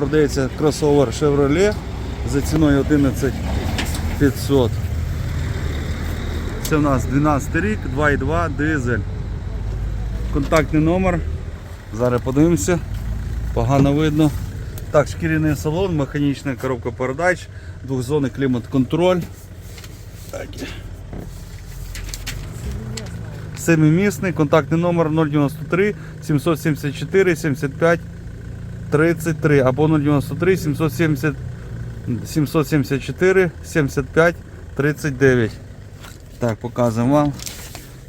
продається кросовер Chevrolet за ціною 11 500. Це у нас 12 рік, 2,2 дизель. Контактний номер. Зараз подивимося. Погано видно. Так, шкіряний салон, механічна коробка передач, двохзонний клімат-контроль. Семимісний, контактний номер 093 774 75 33 або 093 770 774 75 39. Так, показуємо вам,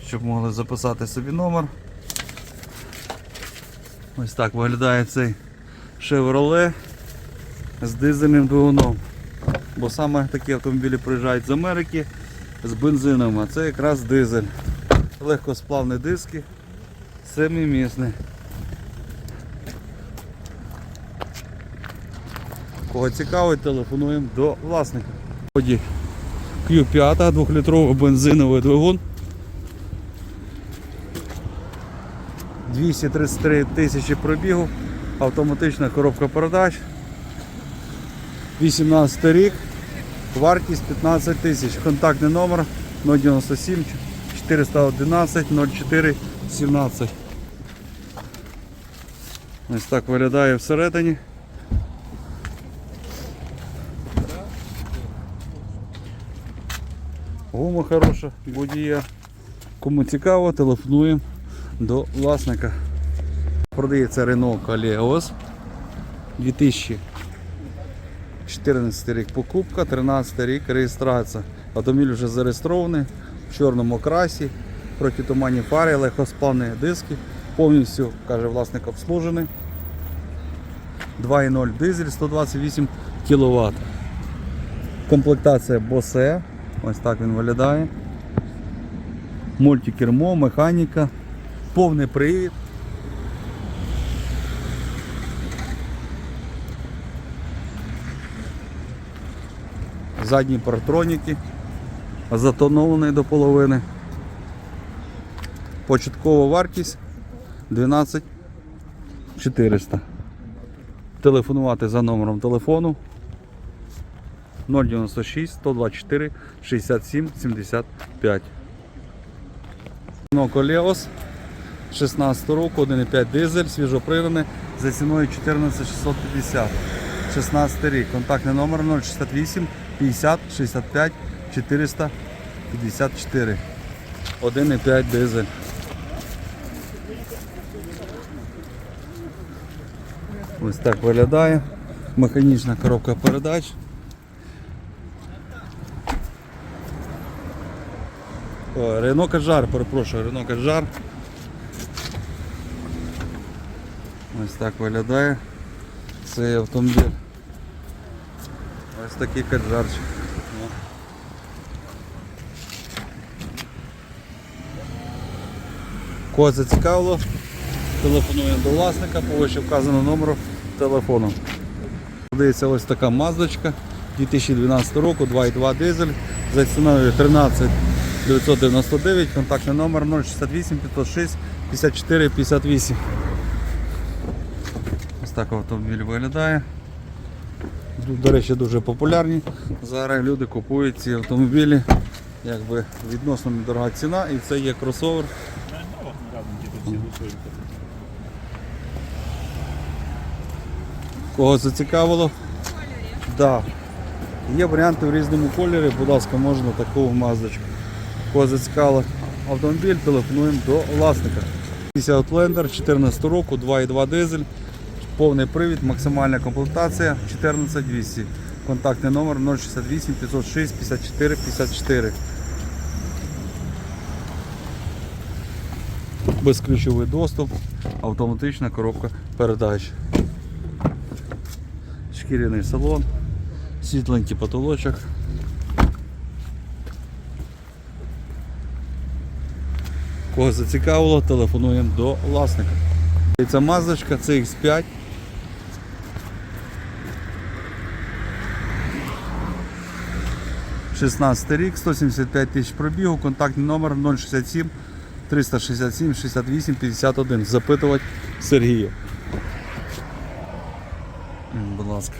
щоб могли записати собі номер. Ось так виглядає цей Chevrolet з дизельним двигуном. Бо саме такі автомобілі приїжджають з Америки з бензином, а це якраз дизель. Легкосплавні диски, семимісний. Кого цікавить, телефонуємо до власника. Audi Q5, 2-літровий бензиновий двигун. 233 тисячі пробігу, автоматична коробка передач. 18 рік, вартість 15 тисяч. Контактний номер 097 411 04 17. Ось так виглядає всередині. Гума хороша, водія. Кому цікаво, телефонуємо до власника. Продається Renault Kaleos 2014 рік покупка, 13 рік реєстрація. Автомобіль вже зареєстрований в чорному красі, протитуманні фари, легкосплавні диски, повністю, каже власник, обслужений. 2.0 дизель 128 кВт. Комплектація Bose. Ось так він виглядає. Мультикермо, механіка, повний привід. Задні партроніки, затонований до половини. Початкова вартість 12 400. Телефонувати за номером телефону 096 124 67 75. Noco Leos 16 року, 1,5 дизель, свіжопригнаний за ціною 14650. 16 рік. Контактний номер 068 50 65 454. 1,5 дизель. Ось так виглядає. Механічна коробка передач. О, Рено Каджар, перепрошую, Рено Каджар. Ось так виглядає цей автомобіль. Ось такий каджарчик. Кого зацікавило, телефонуємо до власника по вище вказаному номеру телефону. Продається ось така маздочка 2012 року, 2,2 дизель за ціною 13 999, контактний номер 068 506 54 58. Ось так автомобіль виглядає. До речі, дуже популярні. Зараз люди купують ці автомобілі. Якби відносно недорога ціна і це є кросовер. Кого зацікавило? Да. Є варіанти в різному кольорі, будь ласка, можна таку маздочку. Кого автомобіль, телефонуємо до власника. 50 Outlander 14 року, 2,2 дизель, повний привід, максимальна комплектація 14200. Контактний номер 068 506 54 54. Безключовий доступ, автоматична коробка передач. Шкіряний салон, світленький потолочок. Кого зацікавило, телефонуємо до власника. Це мазочка, це X5. Шістнадцятий рік, 175 тисяч пробігу, контактний номер 067 367 68 51. Запитувати Сергія. Будь ласка.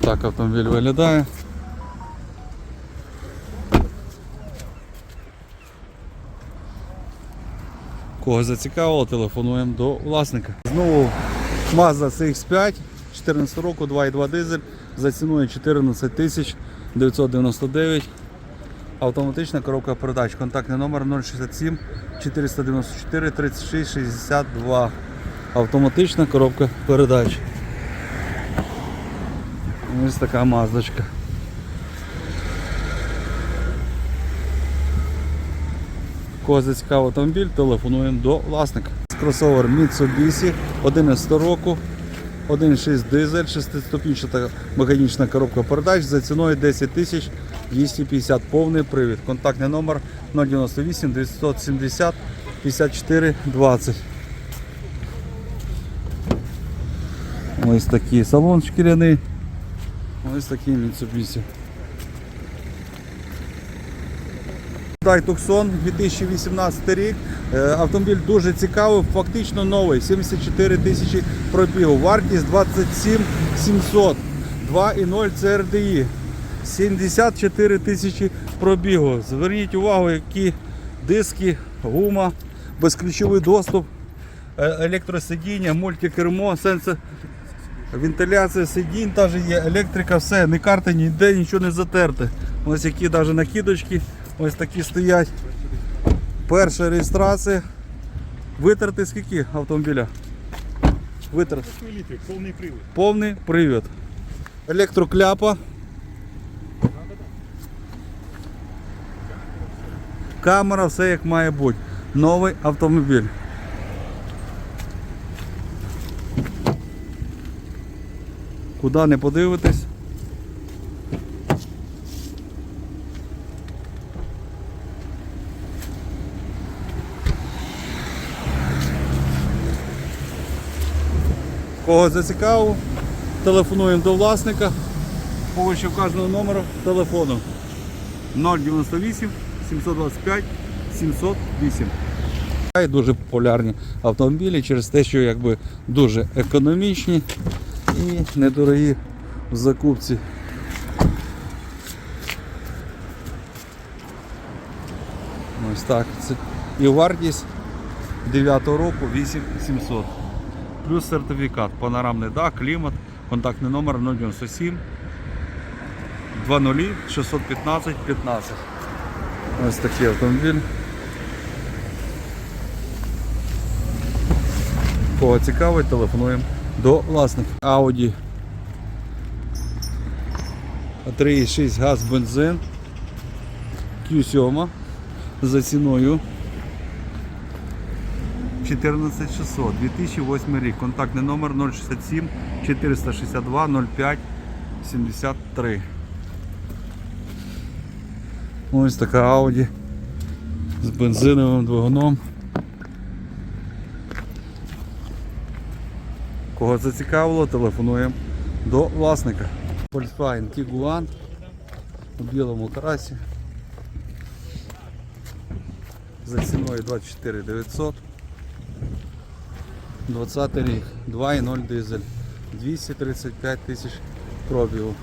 Так автомобіль виглядає. Кого зацікавило, телефонуємо до власника. Знову Mazda CX5 14 року, 2.2 дизель за ціною 14 тисяч 999. Автоматична коробка передач. Контактний номер 067 494 36 62. Автоматична коробка передач. Ось така маздочка. Кого зацікавив автомобіль, телефонуємо до власника. Кросовер Mitsubishi 11 року, 1.6 дизель, 6-ступінчата механічна коробка передач за ціною 10 тисяч 250 повний привід. Контактний номер 098 970 54 20. Ось такий салон шкіряний. Ось такий Mitsubishi. Hyundai Tucson 2018 рік. Е, Автомобіль дуже цікавий, фактично новий. 74 тисячі пробігу. Вартість 27 700. 2.0 CRDI. 74 тисячі пробігу. Зверніть увагу, які диски, гума, безключовий доступ, е, електросидіння, мультикермо, сенсор. Вентиляція сидінь, теж є електрика, все, не карта ніде, нічого не затерте. Ось які навіть накидочки, ось такі стоять. Перша реєстрація. Витерти скільки автомобіля? Літрів, повний привод. Повний привід. Електрокляпа. Камера, все як має бути. Новий автомобіль. Куди не подивитись? Кого зацікавив, телефонуємо до власника по вище вказаного номеру телефону 098 725 708. Дуже популярні автомобілі через те, що якби дуже економічні і недорогі в закупці. Ось так. Це і вартість 9 року 8700. Плюс сертифікат, панорамний дах, клімат, контактний номер 097 20 615 15. Ось такий автомобіль. Кого цікавить, телефонуємо до власника. Audi 3,6 газ бензин Q7 за ціною 14600, 2008 рік. Контактний номер 067 462 05 73. Ось така Audi з бензиновим двигуном. Кого зацікавило, телефонуємо до власника. Volkswagen Tiguan у білому карасі. За ціною 24 900. 20 рік, 2,0 дизель, 235 тисяч пробігу.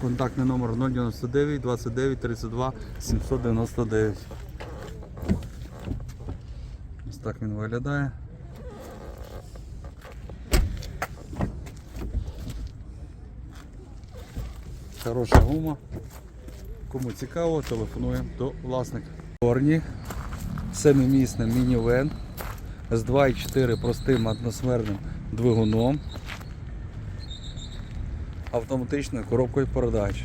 Контактний номер 099 29 32 799. Ось так він виглядає. Хороша гума. Кому цікаво, телефонуємо до власника. Чорні, семимісний мінівен з 2,4 простим атмосферним двигуном, автоматичною коробкою передач.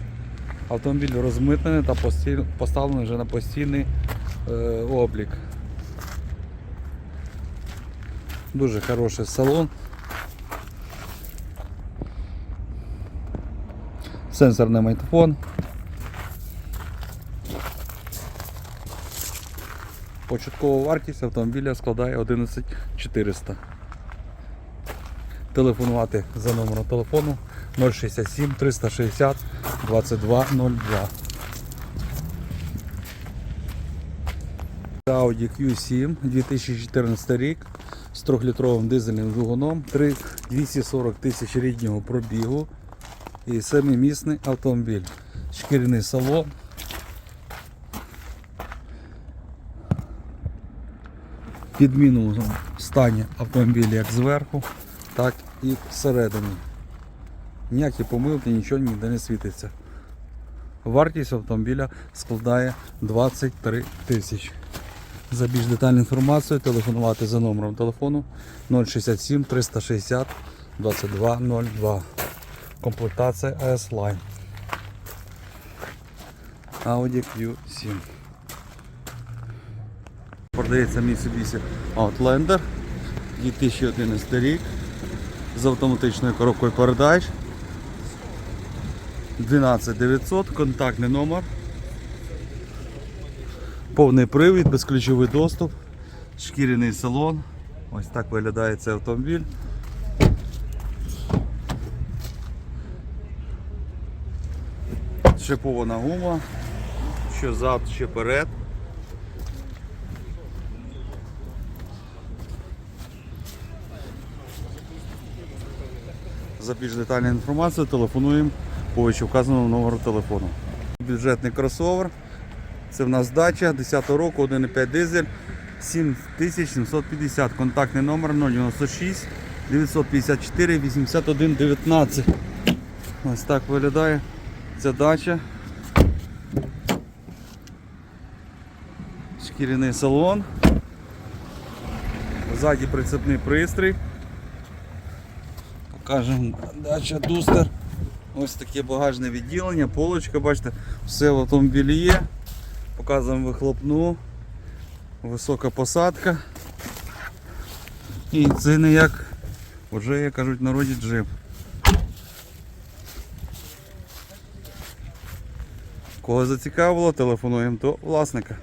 Автомобіль розмитнений та поставлений вже на постійний е, облік. Дуже хороший салон. Сенсорний майтфон. Початкова вартість автомобіля складає 11 400. Телефонувати за номером телефону 067 360 2202. Audi Q7 2014 рік з 3-літровим дизельним двигуном, 3 240 тисяч ріднього пробігу і семимісний автомобіль. Шкіряний салон. В Підмінному стані автомобіль як зверху, так і всередині. Ніякі помилки, нічого ніде не світиться. Вартість автомобіля складає 23 тисячі. За більш детальну інформацію телефонувати за номером телефону 067 360 2202. Комплектація AS Line. Audi Q7. Продається Mitsubishi Outlander 2011 рік з автоматичною коробкою передач. 12900, контактний номер. Повний привід, безключовий доступ, шкіряний салон. Ось так виглядає цей автомобіль. Шипована гума, що зад, що перед. За більш детальну інформацію телефонуємо по вказаному номеру телефону. Бюджетний кросовер. Це в нас дача 10 року, 1,5 дизель, 7750. Контактний номер 096 954 81 19. Ось так виглядає ця дача. Шкіряний салон. Ззаді прицепний пристрій. Покажемо дача Дустер. Ось таке багажне відділення, полочка, бачите, все в автомобілі є. Показуємо вихлопну, висока посадка. І це не як, вже як кажуть народі джип. Кого зацікавило, телефонуємо до власника.